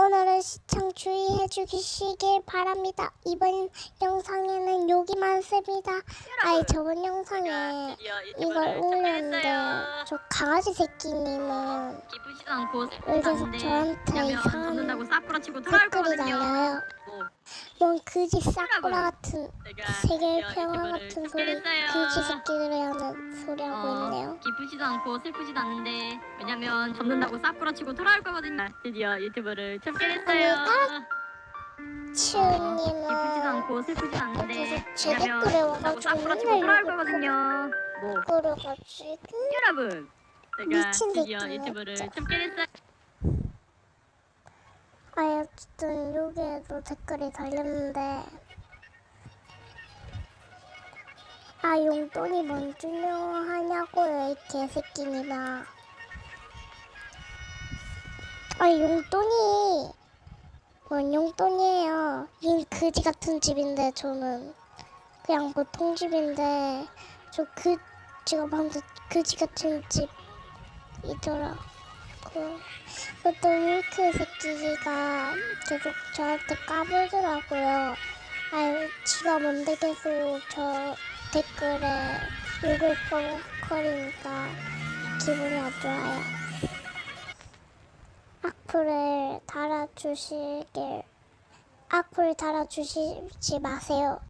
오늘은 시청 주의해 주시길 바랍니다. 이번 영상에는 욕이 많습니다. 아니 저번 영상에 이걸 올렸는데 저 강아지 새끼님은 기쁘지도 않고 슬프지도 저한테 이상한 댓글이. 달려요. 뭐, 뭔 그지 싹구라 같은 제가 세계 드디어 평화 유튜브를 같은 소리 섭외했어요. 그지 새끼들이 하는 소리 하고 어, 있네요. 기쁘지도 않고 슬프지도 않은데 왜냐면 접는다고 싹구라치고 돌아올 거거든요. 드디어 유튜브를 접견했어요. 아니, 기쁘지도 치우님은 않고 슬프지도 계속 제 왜냐면 댓글에 접는다고 와가지고 싹구라치고 맨날 돌아올 거거든요. 뭐 끌어가지고 여러분 제가 미친 드디어. 유튜브를 접견했어요. 아니 어쨌든 여기에도 댓글이 달렸는데. 아 용돈이 뭔 중요하냐고요 이 개새끼니나 아 용돈이 뭔 용돈이에요. 이 그지 같은 집인데 저는. 그냥 보통 집인데 저그 제가 방금 그지 같은 집이더라 그 그것도 윌크 새끼가 계속 저한테 까불더라고요. 아유, 지가 뭔데 계속 저 댓글에 욕을 뻥거리니까 기분이 안 좋아요. 악플을 달아주시길, 악플 달아주시지 마세요.